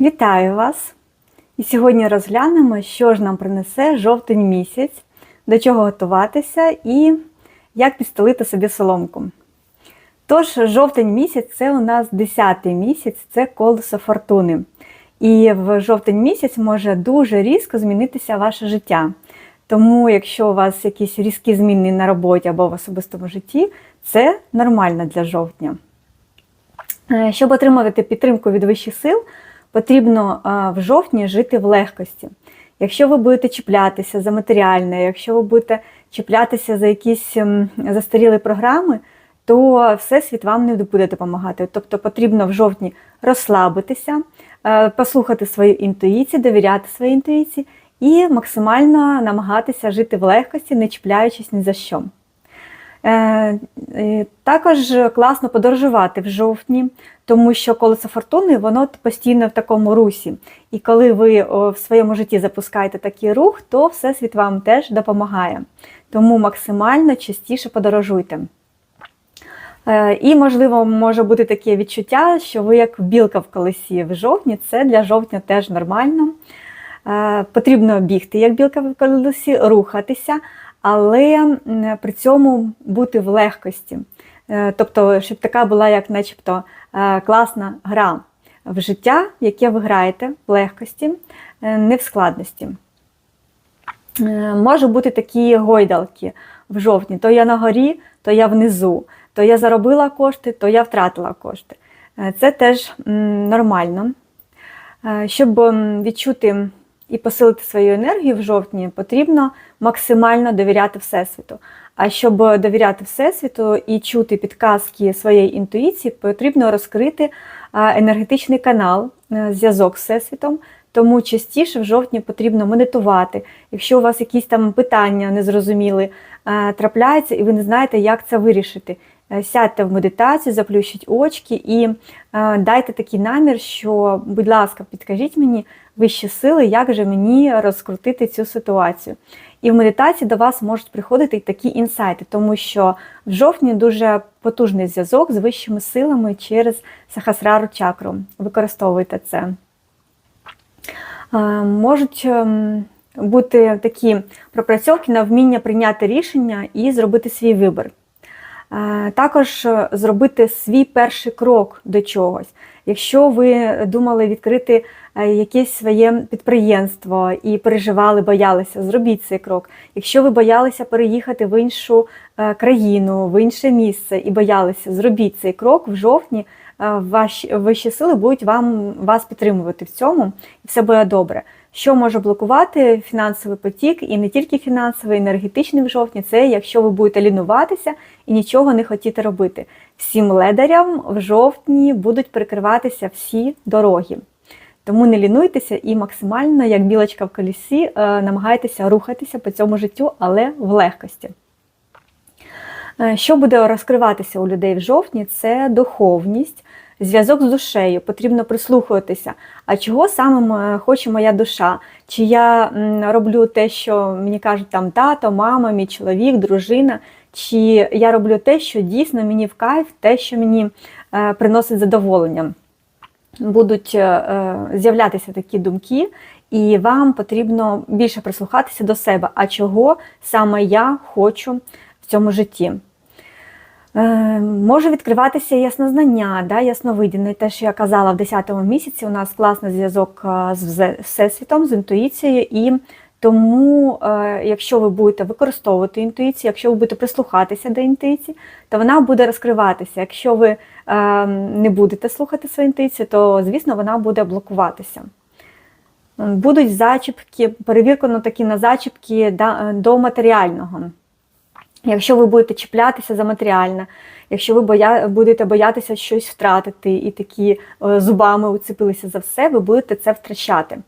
Вітаю вас! І сьогодні розглянемо, що ж нам принесе жовтень місяць, до чого готуватися і як підстелити собі соломку. Тож, жовтень місяць це у нас 10-й місяць, це колесо фортуни. І в жовтень місяць може дуже різко змінитися ваше життя. Тому, якщо у вас якісь різкі зміни на роботі або в особистому житті, це нормально для жовтня. Е, Щоб отримувати підтримку від вищих сил, потрібно в жовтні жити в легкості. Якщо ви будете чіплятися за матеріальне, якщо ви будете чіплятися за якісь ем, застарілі програми, то Всесвіт вам не буде допомагати. Тобто потрібно в жовтні розслабитися, е, послухати свою інтуїцію, довіряти своїй інтуїції і максимально намагатися жити в легкості, не чіпляючись ні за що. Е, е, Також класно подорожувати в жовтні, тому що колесо фортуни воно постійно в такому русі. І коли ви в своєму житті запускаєте такий рух, то Всесвіт вам теж допомагає. Тому максимально частіше подорожуйте. Е, І, можливо, може бути таке відчуття, що ви як білка в колесі в жовтні, це для жовтня теж нормально. Потрібно бігти, як білка в колесі, рухатися, але при цьому бути в легкості. Е, Тобто, щоб така була, як начебто, е, класна гра в життя, яке ви граєте в легкості, е, не в складності. Може бути такі гойдалки в жовтні: то я на горі, то я внизу, то я заробила кошти, то я втратила кошти. Це теж нормально. Щоб відчути і посилити свою енергію в жовтні, потрібно максимально довіряти Всесвіту. А щоб довіряти Всесвіту і чути підказки своєї інтуїції, потрібно розкрити енергетичний канал, е, зв'язок з Всесвітом. Тому частіше в жовтні потрібно медитувати. Якщо у вас якісь там питання незрозуміли е, трапляються, і ви не знаєте, як це вирішити. Е, Сядьте в медитацію, заплющіть очки і е, дайте такий намір, що, будь ласка, підкажіть мені вищі сили, як же мені розкрутити цю ситуацію. І в медитації до вас можуть приходити такі інсайти, тому що в жовтні дуже потужний зв'язок з вищими силами через сахасрару чакру. Використовуйте це. Е, Можуть ем, бути такі пропрацьовки на вміння прийняти рішення і зробити свій вибір. Е, Також е, зробити свій перший крок до чогось. Якщо ви думали відкрити е, якесь своє підприємство і переживали, боялися, зробіть цей крок. Якщо ви боялися переїхати в іншу країну, в інше місце і боялися, зробіть цей крок в жовтні. Ваші вищі сили будуть вам вас підтримувати в цьому, і все буде добре. Що може блокувати фінансовий потік, і не тільки фінансовий, енергетичний в жовтні, це якщо ви будете лінуватися і нічого не хотіти робити. Всім ледарям в жовтні будуть перекриватися всі дороги. Тому не лінуйтеся і максимально, як білочка в колісі, е, намагайтеся рухатися по цьому життю, але в легкості. Е, Що буде розкриватися у людей в жовтні, це духовність, зв'язок з душею. Потрібно прислухатися. А чого саме хоче моя душа? Чи я роблю те, що мені кажуть там тато, мама, мій чоловік, дружина, чи я роблю те, що дійсно мені в кайф, те, що мені е, приносить задоволення. Будуть е, е, з'являтися такі думки, і вам потрібно більше прислухатися до себе, а чого саме я хочу в цьому житті. Може відкриватися яснознання, да, ясновидіння. Те, що я казала, в 10-му місяці у нас класний зв'язок з Всесвітом, з інтуїцією, і тому, е, якщо ви будете використовувати інтуїцію, якщо ви будете прислухатися до інтуїції, то вона буде розкриватися. Якщо ви е, не будете слухати свою інтуїцію, то, звісно, вона буде блокуватися. Будуть зачіпки, перевірка такі на зачіпки до матеріального. Якщо ви будете чіплятися за матеріальне, якщо ви боя... будете боятися щось втратити і такі е, зубами уцепилися за все, ви будете це втрачати.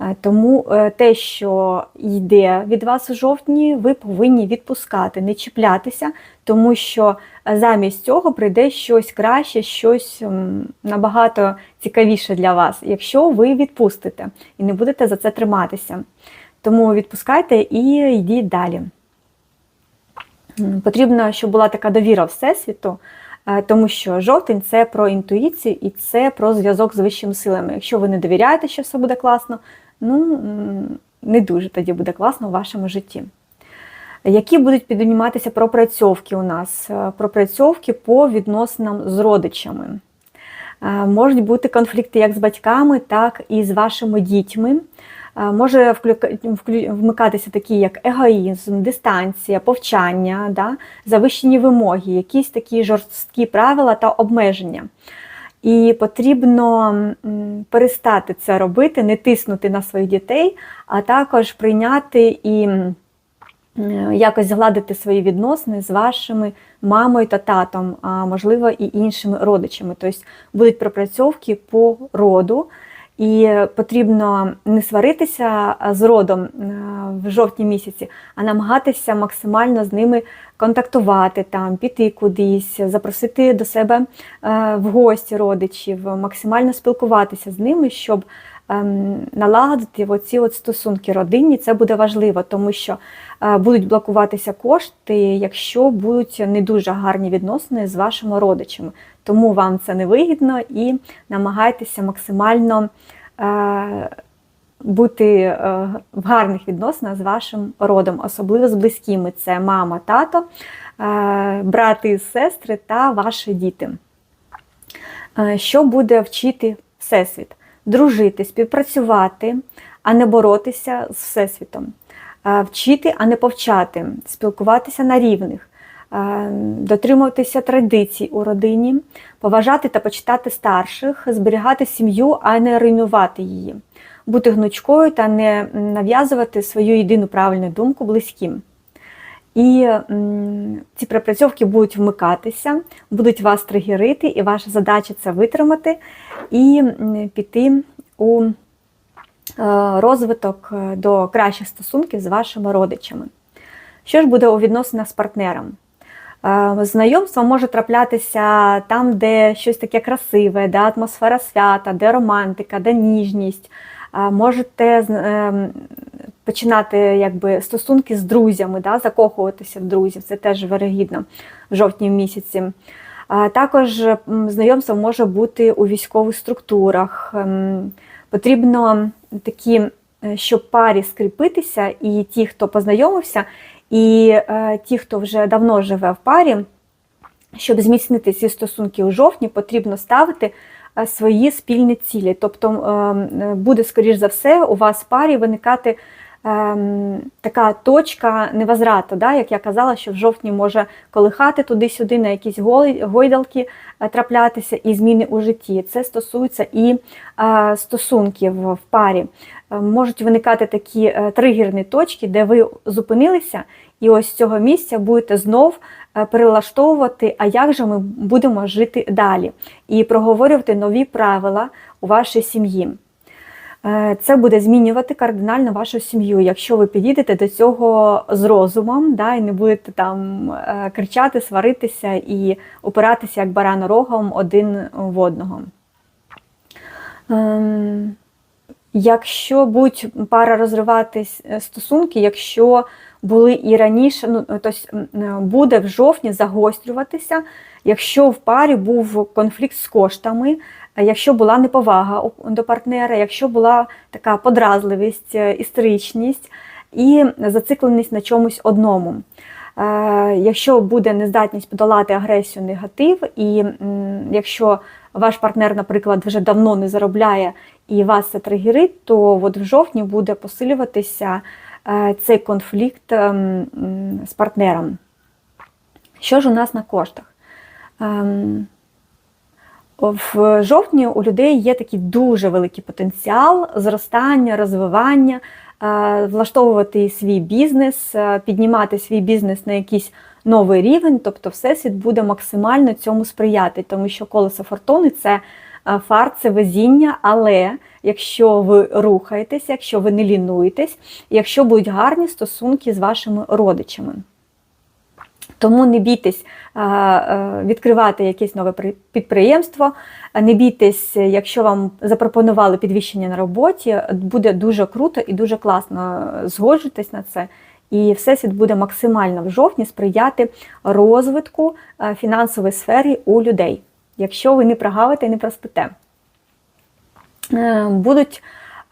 Е, Тому е, те, що йде від вас у жовтні, ви повинні відпускати, не чіплятися, тому що е, замість цього прийде щось краще, щось набагато цікавіше для вас, якщо ви відпустите і не будете за це триматися. Тому відпускайте і йдіть далі. Потрібно, щоб була така довіра Всесвіту, Тому що жовтень це про інтуїцію і це про зв'язок з вищими силами. Якщо ви не довіряєте, що все буде класно, ну не дуже тоді буде класно у вашому житті. Які будуть підніматися пропрацьовки у нас? Е, Пропрацьовки по відносинам з родичами. Е, Можуть бути конфлікти як з батьками, так і з вашими дітьми. Е, Може вмикатися такі, як егоїзм, дистанція, повчання, да? завищені вимоги, якісь такі жорсткі правила та обмеження. І потрібно перестати це робити, не тиснути на своїх дітей, а також прийняти і якось згладити свої відносини з вашими мамою та татом, а можливо і іншими родичами. Тобто будуть пропрацьовки по роду, і потрібно не сваритися з родом е, в жовтні місяці, а намагатися максимально з ними контактувати, там, піти кудись, запросити до себе е, в гості родичів, максимально спілкуватися з ними, щоб ем, налагодити оці от стосунки родинні. Це буде важливо, тому що е, будуть блокуватися кошти, якщо будуть не дуже гарні відносини з вашими родичами. Тому вам це не вигідно і намагайтеся максимально е, бути е, в гарних відносинах з вашим родом, особливо з близькими. Це мама, тато, е, брати і сестри та ваші діти. Е, Що буде вчити Всесвіт? Дружити, співпрацювати, а не боротися з Всесвітом. Вчити, а не повчати, спілкуватися на рівних, дотримуватися традицій у родині, поважати та почитати старших, зберігати сім'ю, а не руйнувати її, бути гнучкою та не нав'язувати свою єдину правильну думку близьким. І ці пропрацьовки будуть вмикатися, будуть вас тригерити, і ваша задача це витримати і піти у е, розвиток е, до кращих стосунків з вашими родичами. Що ж буде у відносинах з партнером? Е, Знайомство може траплятися там, де щось таке красиве, де атмосфера свята, де романтика, де ніжність. Можете ем, починати якби, стосунки з друзями, да, закохуватися в друзів, це теж вирогідно в жовтні місяці. Також знайомство може бути у військових структурах. Ем, Потрібно такі, е, щоб парі скріпитися, і ті, хто познайомився, і е, ті, хто вже давно живе в парі, щоб зміцнити ці стосунки у жовтні, потрібно ставити свої спільні цілі. Тобто е, е, буде, скоріш за все, у вас в парі виникати ем, така точка невозврату, да? як я казала, що в жовтні може колихати туди-сюди на якісь гой- гойдалки е, траплятися і зміни у житті. Це стосується і е, стосунків в парі. Е, Можуть виникати такі е, тригерні точки, де ви зупинилися, і ось з цього місця будете знов е, перелаштовувати, а як же ми будемо жити далі, і проговорювати нові правила у вашій сім'ї. Е, Це буде змінювати кардинально вашу сім'ю, якщо ви підійдете до цього з розумом, да, і не будете там е, кричати, сваритися і опиратися як баран рогом один в одного. Ем, Якщо будуть пара розривати стосунки, якщо були і раніше, ну тобто буде в жовтні загострюватися, якщо в парі був конфлікт з коштами, е, якщо була неповага до партнера, якщо була така подразливість, е, істеричність і зацикленість на чомусь одному. Якщо буде нездатність подолати агресію, негатив, і якщо ваш партнер, наприклад, вже давно не заробляє і вас це тригерить, то от в жовтні буде посилюватися цей конфлікт ем, з партнером. Що ж у нас на коштах? Ем, В жовтні у людей є такий дуже великий потенціал зростання, розвивання, е, влаштовувати свій бізнес, е, піднімати свій бізнес на якийсь новий рівень, тобто Всесвіт буде максимально цьому сприяти, тому що колесо фортуни це е, фарт, це везіння, але якщо ви рухаєтесь, якщо ви не лінуєтесь, якщо будуть гарні стосунки з вашими родичами. Тому не бійтесь е, е, відкривати якесь нове при- підприємство, не бійтесь, якщо вам запропонували підвищення на роботі, буде дуже круто і дуже класно. Згоджуйтесь на це І всесвіт буде максимально в жовтні сприяти розвитку фінансової сфери у людей, якщо ви не прогавите і не проспите. Е, Будуть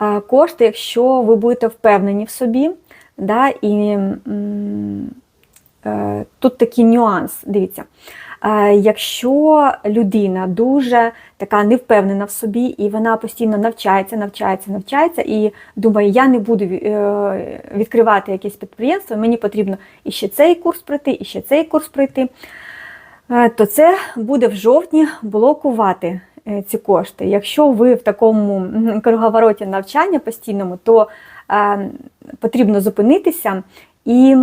е, кошти, якщо ви будете впевнені в собі. Да, і е, тут такий нюанс, дивіться. Якщо людина дуже така невпевнена в собі, і вона постійно навчається, навчається, навчається, і думає, я не буду відкривати якесь підприємство, мені потрібно іще цей курс пройти, і ще цей курс пройти, то це буде в жовтні блокувати е, ці кошти. Якщо ви в такому круговороті навчання постійному, то е, потрібно зупинитися і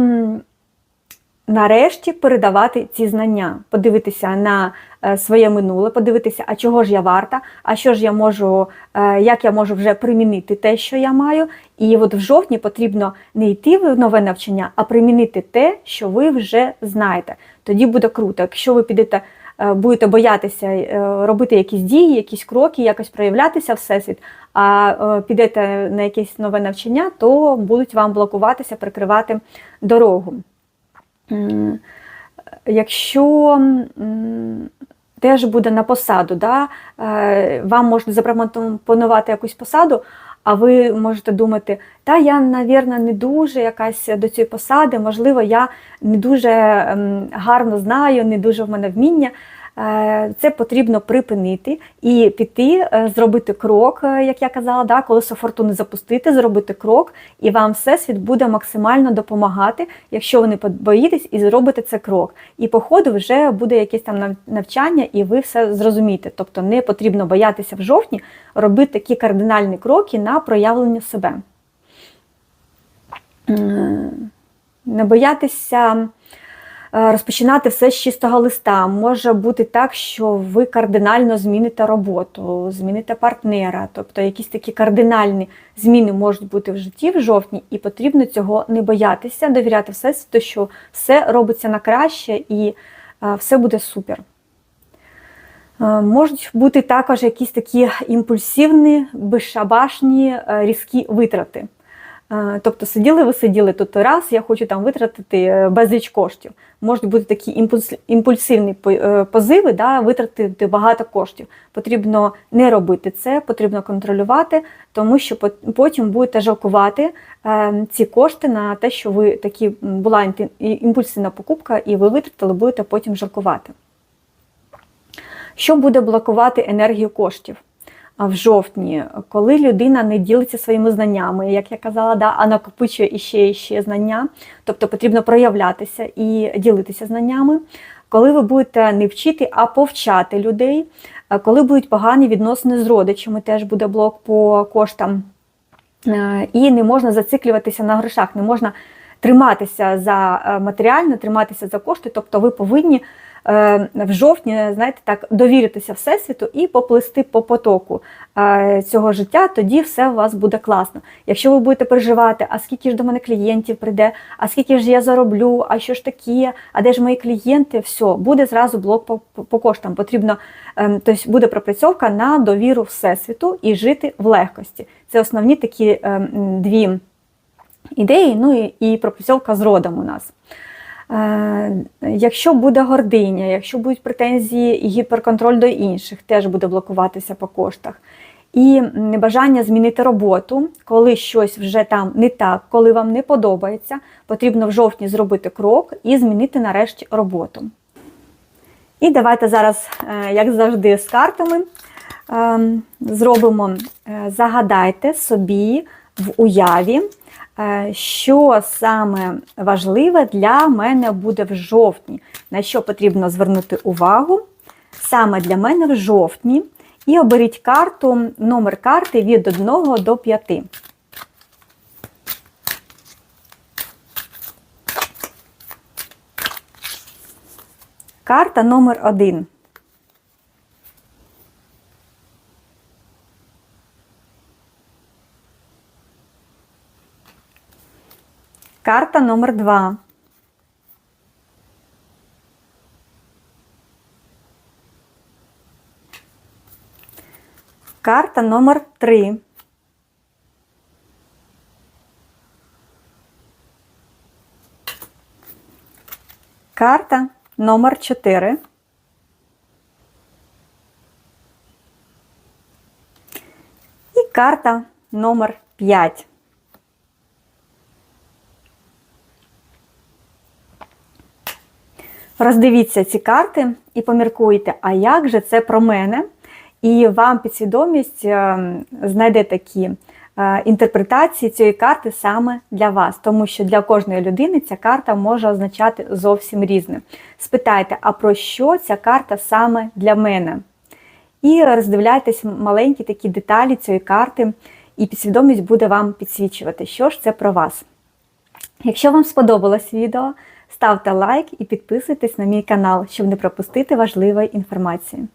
нарешті передавати ці знання, подивитися на е, своє минуле, подивитися, а чого ж я варта, а що ж я можу, е, як я можу вже примінити те, що я маю. І от в жовтні потрібно не йти в нове навчання, а примінити те, що ви вже знаєте. Тоді буде круто. Якщо ви підете. е, Будете боятися е, робити якісь дії, якісь кроки, якось проявлятися всесвіт, а е, підете на якесь нове навчання, то будуть вам блокуватися, прикривати дорогу. Якщо теж буде на посаду, да, вам можуть запропонувати якусь посаду, а ви можете думати, та я, навірно, не дуже якась до цієї посади, можливо, я не дуже ем, гарно знаю, не дуже в мене вміння. Е, Це потрібно припинити і піти, е, зробити крок, е, як я казала, да, колесо фортуни запустити, зробити крок, і вам всесвіт буде максимально допомагати, якщо ви не боїтесь і зробите це крок. І по ходу вже буде якесь там навчання, і ви все зрозумієте. Тобто не потрібно боятися в жовтні робити такі кардинальні кроки на проявлення себе. Не боятися розпочинати все з чистого листа. Може бути так, що ви кардинально зміните роботу, зміните партнера, тобто якісь такі кардинальні зміни можуть бути в житті в жовтні, і потрібно цього не боятися, довіряти всесвіту, що все робиться на краще і е, все буде супер. Е, Можуть бути також якісь такі імпульсивні, безшабашні, е, різкі витрати. Тобто сиділи ви сиділи тут раз, я хочу там витратити е, безліч коштів. Можуть бути такі імпульсивні е, позиви, да, витратити багато коштів. Потрібно не робити це, потрібно контролювати, тому що потім будете жалкувати е, ці кошти на те, що ви такі була імпульсивна покупка, і ви витратили, будете потім жалкувати. Що буде блокувати енергію коштів? В жовтні, коли людина не ділиться своїми знаннями, як я казала, да, а накопичує іще ще знання, тобто потрібно проявлятися і ділитися знаннями. Коли ви будете не вчити, а повчати людей, е, коли будуть погані відносини з родичами, теж буде блок по коштам. Е, І не можна зациклюватися на грошах, не можна триматися за е, матеріальне, триматися за кошти. Тобто ви повинні в жовтні, знаєте, так, довіритися Всесвіту і поплисти по потоку е, цього життя, тоді все у вас буде класно. Якщо ви будете переживати, а скільки ж до мене клієнтів прийде, а скільки ж я зароблю, а що ж таке, а де ж мої клієнти, все, буде зразу блок по, по, коштам. Потрібно, е, тобто буде пропрацьовка на довіру Всесвіту і жити в легкості. Це основні такі е, дві ідеї, ну і, і пропрацьовка з родом у нас. Е, Якщо буде гординя, якщо будуть претензії і гіперконтроль до інших, теж буде блокуватися по коштах. І небажання змінити роботу, коли щось вже там не так, коли вам не подобається, потрібно в жовтні зробити крок і змінити нарешті роботу. І давайте зараз, е, як завжди, з картами ем, зробимо, е, загадайте собі в уяві, що саме важливе для мене буде в жовтні, на що потрібно звернути увагу саме для мене в жовтні. І оберіть карту, номер карти від 1 до 5. Карта номер 1. Карта номер 2. Карта номер 3. Карта номер 4. І карта номер 5. Роздивіться ці карти і поміркуйте, а як же це про мене? І вам підсвідомість е, знайде такі е, інтерпретації цієї карти саме для вас, тому що для кожної людини ця карта може означати зовсім різне. Спитайте, а про що ця карта саме для мене? І роздивляйтесь маленькі такі деталі цієї карти, і підсвідомість буде вам підсвічувати, що ж це про вас. Якщо вам сподобалось відео, ставте лайк і підписуйтесь на мій канал, щоб не пропустити важливої інформації.